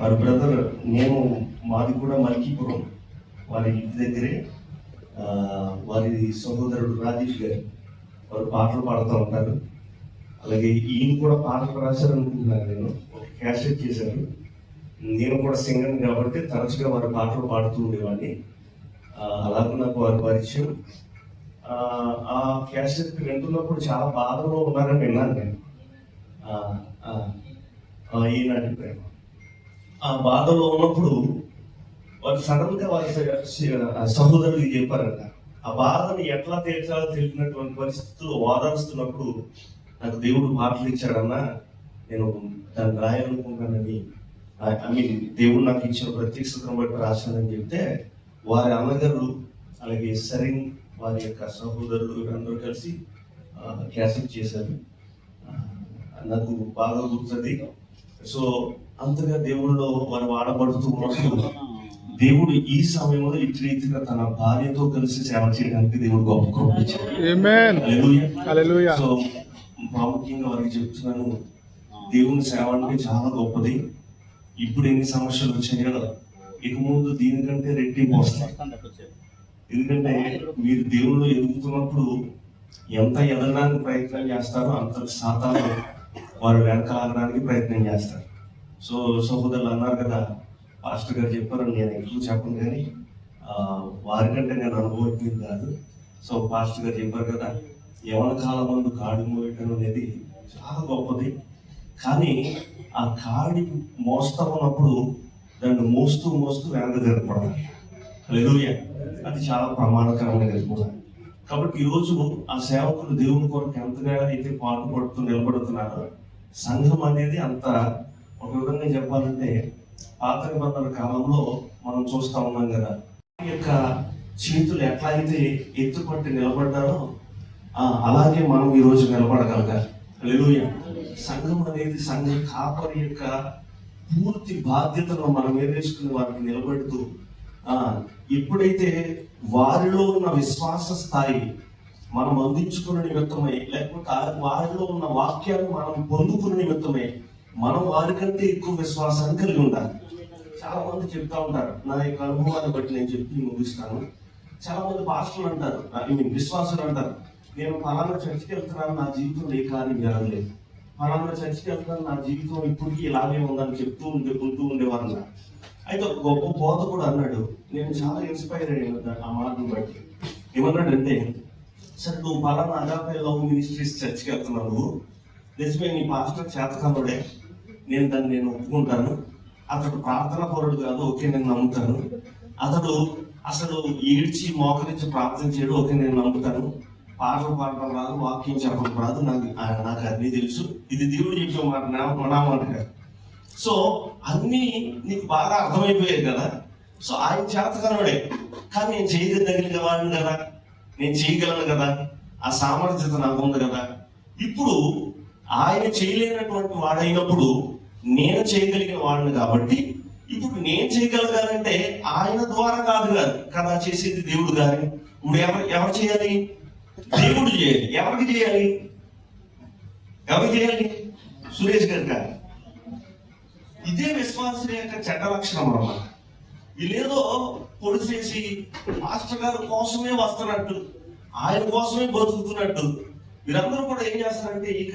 వారి బ్రదర్ నేను మాది కూడా మల్కీపురం. వారి ఇంటి దగ్గరే వారి సహోదరుడు రాజేష్ గారు వారు పాటలు పాడుతూ ఉంటారు. అలాగే ఈయన కూడా పాటలు రాశారు అనుకుంటున్నాను నేను. ఒక క్యాసెట్ చేశారు. నేను కూడా సింగర్ కాబట్టి తరచుగా వారి పాటలు పాడుతూ ఉండేవాడిని. అలాగే నాకు వారి పరిచయం. ఆ, క్యాసెట్ వింటున్నప్పుడు చాలా బాధలో ఉన్నారని విన్నాను నేను. ఈనాటి ప్రేమ ఆ బాధలో ఉన్నప్పుడు వారు సడన్గా వారి స- సహోదరుడికి చెప్పారంట. ఆ బాధని ఎట్లా తీర్చాలో తెలిసినటువంటి పరిస్థితుల్లో ఓదారుస్తున్నప్పుడు నాకు దేవుడు మాటలు ఇచ్చాడన్నా నేను దాన్ని రాయాలనుకుంటానని ఐ మీన్ దేవుడు నాకు ఇచ్చిన ప్రత్యక్షతను బట్టి రాశానని చెప్తే వారి అన్నగారు అలాగే సరింగ్ వారి యొక్క సహోదరులు అందరూ కలిసి క్యాసెట్ చేశారు. నాకు బాగా గుర్తుంది. సో అంతగా దేవుళ్ళు వారు వాడబడుతూ ఉన్నప్పుడు దేవుడు ఈ సమయంలో ఇటు రీతిగా తన భార్యతో కలిసి సేవ చేయడానికి దేవుడు గొప్ప. సో ప్రాముఖ్యంగా వారికి చెప్తున్నాను దేవుని సేవ అంటే చాలా గొప్పది. ఇప్పుడు ఎన్ని సమస్యలు వచ్చాయో ఇక ముందు దీనికంటే రెట్టింపు వస్తాయి ఎందుకంటే మీరు దేవుళ్ళు ఎదుగుతున్నప్పుడు ఎంత ఎదగడానికి ప్రయత్నం చేస్తారో అంత శాతాలు వారు వెనకాలడానికి ప్రయత్నం చేస్తారు. సో సహోదరులు అన్నారు కదా పాస్టర్ గారు చెప్పారు నేను ఎక్కువ చెప్పను కానీ వారికంటే నేను అనుభవించింది కాదు. సో పాస్టర్ గారు చెప్పారు కదా యవన కాలం ముందు కాడు మోయటం అనేది చాలా గొప్పది. కానీ ఆ కాడి మోస్తా ఉన్నప్పుడు దాన్ని మోస్తూ మోస్తూ వెనక జరపడాలి హల్లెలూయా. అది చాలా ప్రమాదకరమైనది కూడా కాబట్టి ఈరోజు ఆ సేవకులు దేవుని కొరకు ఎంతగా అయితే పాటు పడుతూ నిలబడుతున్నారో సంఘం అనేది అంత ఒక విధంగా చెప్పాలంటే పాత నిబంధనల కాలంలో మనం చూస్తా ఉన్నాం కదా. ఈ యొక్క చేతులు ఎట్లా అయితే ఎత్తుపట్టి నిలబడ్డారో అలాగే మనం ఈరోజు నిలబడగలగాలి. హల్లెలూయా. సంఘం అనేది సంఘ కాపరి యొక్క పూర్తి బాధ్యతను మనం ఏదేసుకుని వారికి నిలబెడుతూ ఎప్పుడైతే వారిలో ఉన్న విశ్వాస స్థాయి మనం అందించుకున్న నిమిత్తమై లేకపోతే వారిలో ఉన్న వాక్యాన్ని మనం పొందుకున్న నిమిత్తమై మనం వారికంటే ఎక్కువ విశ్వాసాన్ని కలిగి ఉండాలి. చాలా మంది చెప్తా ఉంటారు నా యొక్క అనుభవాన్ని బట్టి నేను చెప్పి ముగిస్తాను. చాలా మంది పాస్టర్లు అంటారు ఐ మీన్ విశ్వాసులు అంటారు నేను ఫలానా చర్చికి వెళ్తున్నాను నా జీవితంలో ఏ కార్యం జరగలేదు. ఫలానా చర్చికి వెళ్తున్నాను నా జీవితం ఇప్పటికీ ఇలాగే ఉందని చెప్తూ ఉండే ఉంటూ ఉండేవారు అయితే ఒక గొప్ప పోత కూడా అన్నాడు నేను చాలా ఇన్స్పైర్ అయ్యాను ఆ మాటను బట్టి. ఏమన్నాడంటే సరే నువ్వు ఫలానా అగాపే లవ్ మినిస్ట్రీస్ చర్చికి వెళ్తున్నావు నిజమే నీ పాస్టర్ చేతకనుడే నేను దాన్ని నేను ఒప్పుకుంటాను. అతడు ప్రార్థన పరుడు కాదు ఓకే నేను నమ్ముతాను. అతడు అసలు ఏడ్చి మోకరించి ప్రార్థన చేయడు ఓకే నేను నమ్ముతాను. పాటలు పాడటం రాదు వాక్యం చెప్పడం రాదు నాకు నాకు అన్నీ తెలుసు. ఇది దేవుడు చెప్పిన మాట నా మాట కాదు. సో అన్నీ నీకు బాగా అర్థమైపోయాయి కదా. సో ఆయన చేతకనుడే కానీ నేను చేయదగిన వాడిని కదా నేను చేయగలను కదా ఆ సామర్థ్యత నాకు ఉంది కదా. ఇప్పుడు ఆయన చేయలేనటువంటి వాడైనప్పుడు నేను చేయగలిగిన వాడిని కాబట్టి ఇప్పుడు నేను చేయగలగాలంటే ఆయన ద్వారా కాదు కాదు. కదా చేసేది దేవుడు గారి ఇప్పుడు ఎవరు ఎవరు చేయాలి? దేవుడు చేయాలి. ఎవరికి చేయాలి? ఎవరికి చేయాలి? సురేష్ గారు ఇదే విశ్వాసం యొక్క చెడ్డ లక్షణం అన్నమాట. వీళ్ళేదో పొడిచేసి మాస్టర్ గారి కోసమే వస్తున్నట్టు ఆయన కోసమే బతుకుతున్నట్టు. వీరందరూ కూడా ఏం చేస్తారంటే ఇక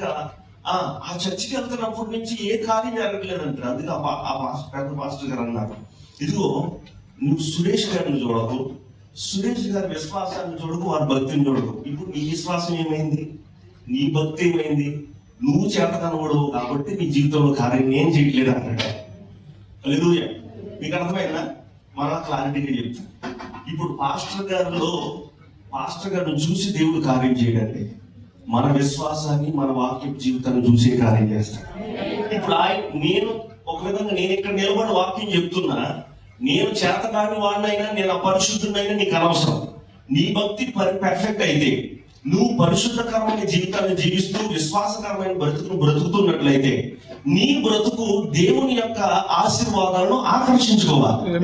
ఆ చర్చికి వెళ్తున్నప్పటి నుంచి ఏ కార్యం జరగలేదంటారు అందుకే ఆ పా- పాస్టర్ పెద్ద పాస్టర్ గారు అన్నారు. ఇదిగో నువ్వు సురేష్ గారిని చూడకు. సురేష్ గారి విశ్వాసాన్ని చూడకు వారి భక్తిని చూడకు. ఇప్పుడు నీ విశ్వాసం ఏమైంది? నీ భక్తి ఏమైంది? నువ్వు చేత కనబడవు కాబట్టి నీ జీవితంలో కార్యం నేను చేయట్లేదు అన్నట్టు లేదు మీకు అర్థమైందా? మరలా క్లారిటీగా చెప్తాను ఇప్పుడు పాస్టర్ గారిలో పాస్టర్ గారిని చూసి దేవుడు కార్యం చేయడండి. మన విశ్వాసాన్ని మన వాక్య జీవితాన్ని చూసే కార్యం చేస్తాడు? ఇప్పుడు ఆయన నేను ఒక విధంగా నేను ఇక్కడ నిలబడి వాక్యం చెప్తున్నా నేను చేతకాని వాడినైనా నేను అపరిశుద్ధునైనా నీకు అనవసరం. నీ భక్తి పరి పర్ఫెక్ట్ అయితే నువ్వు పరిశుద్ధకరమైన జీవితాన్ని జీవిస్తూ విశ్వాసకరమైన బ్రతుకును బ్రతుకుతున్నట్లయితే నీ బ్రతుకు దేవుని యొక్క ఆశీర్వాదాలను ఆకర్షించుకోవాలి.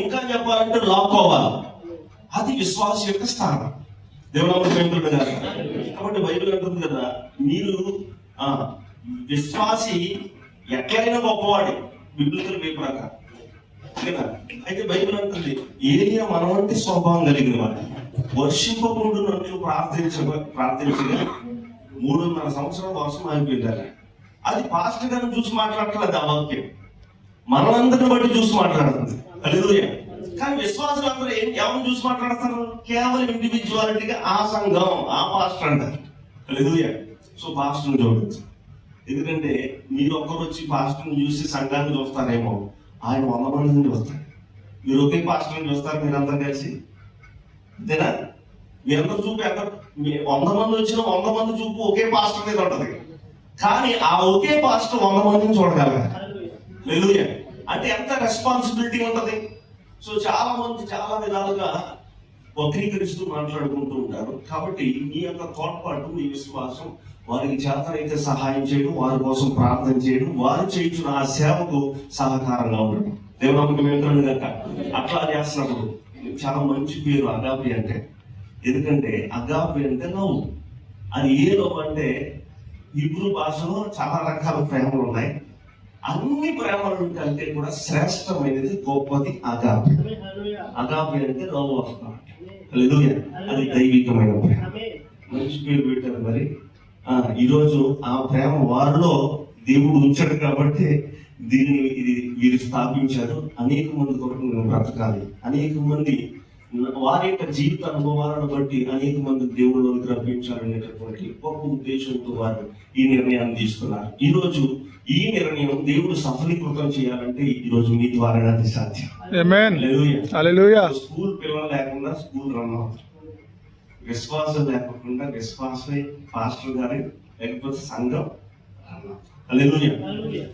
ఇంకా చెప్పాలంటే లాక్కోవాలి. అది విశ్వాస యొక్క స్థానం. దేవుడు గారు కాబట్టి బైబిల్ అంటుంది కదా మీరు ఆ, విశ్వాసి ఎట్లయినా గొప్పవాడే బిడ్డలు వైపు కదా అయితే బైబిల్ అంటుంది ఏరియా మనవంటి స్వభావం కలిగిన వాడు. వర్షింపకుండా నన్ను ప్రార్థించ ప్రార్థించగా మూడున్నర సంవత్సరాల వర్షం అయిపోయింది అది పాస్టర్ గారిని చూసి మాట్లాడట్లేదు ఆ వాక్యం. మనందరిని బట్టి చూసి మాట్లాడుతుంది. హల్లెలూయా. కానీ విశ్వాసులు అందరూ ఏం ఎవరిని చూసి మాట్లాడతారు? కేవలం ఇండివిజువాలిటీగా ఆ సంఘం ఆ పాస్టర్ అంటారు. హల్లెలూయా సో పాస్టర్ని చూడొచ్చు ఎందుకంటే మీరు ఒక్కరు వచ్చి పాస్టర్ని చూసి సంఘాన్ని చూస్తారేమో ఆయన వంద మంది నుండి వస్తాడు మీరు ఒకే పాస్టర్ని చూస్తారు మీరందరూ కలిసి. అంతేనా? మీరందరూ చూపు ఎక్కడ వంద మంది వచ్చిన వంద మంది చూపు ఒకే పాస్టర్ మీద ఉంటది. కానీ ఆ ఒకే పాస్టర్ వంద మందిని చూడగలగాలి. అంటే ఎంత రెస్పాన్సిబిలిటీ ఉంటది? సో చాలా మంది చాలా విధాలుగా వక్రీకరిస్తూ మాట్లాడుకుంటూ ఉంటారు. కాబట్టి మీ యొక్క తోడ్పాటు మీ విశ్వాసం వారికి చేతనైతే సహాయం చేయడం వారి కోసం ప్రార్థన చేయడం వారు చేయించిన ఆ సేవకు సహకారంగా ఉండడం దేవునమ్మకం ఏంటంటే కనుక అట్లా చేస్తున్నప్పుడు చాలా మంచి పేరు అగాపి అంటే. ఎందుకంటే అగాపి అంటే లవ్ అది ఏ లవ్ అంటే హిబ్రూ భాషలో చాలా రకాల ప్రేమలు ఉన్నాయి. అన్ని ప్రేమల కంటే కూడా శ్రేష్టమైనది గొప్పది అగాపి అగాపి అంటే లవ్ ఆఫ్ గాడ్ అది దైవికమైన ప్రేమ. మంచి పేరు పెట్టారు మరి ఈరోజు ఆ ప్రేమ వారిలో దేవుడు ఉంచాడు కాబట్టి దీన్ని ఇది వీరు స్థాపించారు. అనేక మంది కొరకు మేము బ్రతకాలి. అనేక మంది వారి యొక్క జీవిత అనుభవాలను బట్టి అనేక మంది దేవుళ్ళలోకి రప్పించాలనేటటువంటి గొప్ప ఉద్దేశంతో వారు ఈ నిర్ణయాన్ని తీసుకున్నారు. ఈరోజు ఈ నిర్ణయం దేవుడు సఫలీకృతం చేయాలంటే ఈ రోజు మీ ద్వారా అది సాధ్యం. స్కూల్ పిల్లలు లేకుండా స్కూల్ రన్ అవుతుంది. విశ్వాసం లేకుండా విశ్వాసమే పాస్టర్ గారి లేకపోతే సంఘం హల్లెలూయా.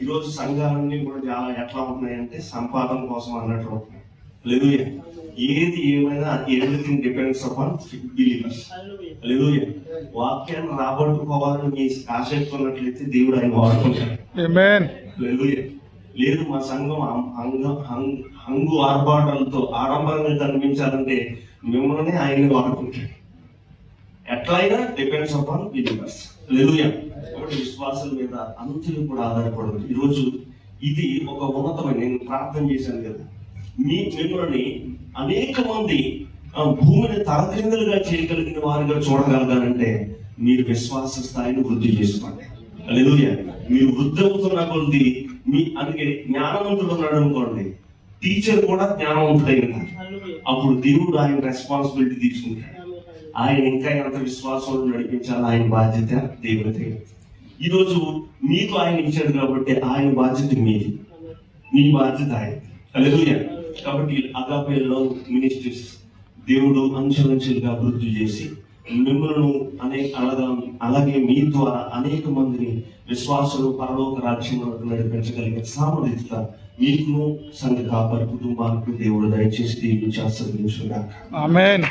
ఈరోజు సంఘాలన్నీ కూడా చాలా ఎట్లా ఉంటున్నాయంటే సంపాదన కోసం అన్నట్టు ఉంటున్నాయి హల్లెలూయా. ఏది ఏమైనా everything depends upon believers hallelujah. వాక్యాన్ని రాబట్టుకోవాలని మీ ఆసక్తి ఉన్నట్లయితే దేవుడు ఆయన వాడుకుంటాడు. లేదు మా సంఘం హం- హంగ ఆర్భాటాలతో ఆడంబరంగా కనిపించాలంటే మిమ్మల్ని ఆయన్ని వాడుకుంటాడు. ఎట్లయినా డిపెండ్స్ అపాన్ బిలీవర్స్ హల్లెలూయా కాబట్టి విశ్వాసం మీద అంతలు కూడా ఆధారపడదు ఈరోజు ఇది ఒక ఉన్నతమైన నేను ప్రార్థన చేశాను కదా. మీ మిమ్మల్ని అనేక మంది ఆ, భూమిని తలక్రిందులుగా చేయగలిగిన వారిగా చూడగలగాలంటే మీరు విశ్వాస స్థాయిని వృద్ధి చేసుకోండి. హల్లెలూయా. మీరు వృద్ధి అవుతున్న కొద్ది మీ అందుకే జ్ఞానవంతుడు ఉన్నాడు అనుకోండి. టీచర్ కూడా జ్ఞానవంతుడై ఉన్నారు అప్పుడు దేవుడు ఆయన రెస్పాన్సిబిలిటీ తీసుకుంటాడు. ఆయన ఇంకా ఎంత విశ్వాసంలో నడిపించాలి ఆయన బాధ్యత దేవుడితే ఈరోజు మీకు ఆయన ఇచ్చాడు కాబట్టి ఆయన బాధ్యత మీది. మీ బాధ్యత ఆయన. కాబట్టి అగాపే లవ్ మినిస్ట్రీస్ దేవుడు అంచెలంచెలుగా అభివృద్ధి చేసి మిమ్మల్ని అనేక అలాగా అలాగే మీ ద్వారా అనేక మందిని విశ్వాసులు పరలోక రాజ్యంలో నడిపించగలిగే సామర్థ్యత మీకును సంఘ కాపరి కుటుంబానికి దేవుడు దయచేసి దీవించి ఆశీర్వదించుగాక ఆమెన్.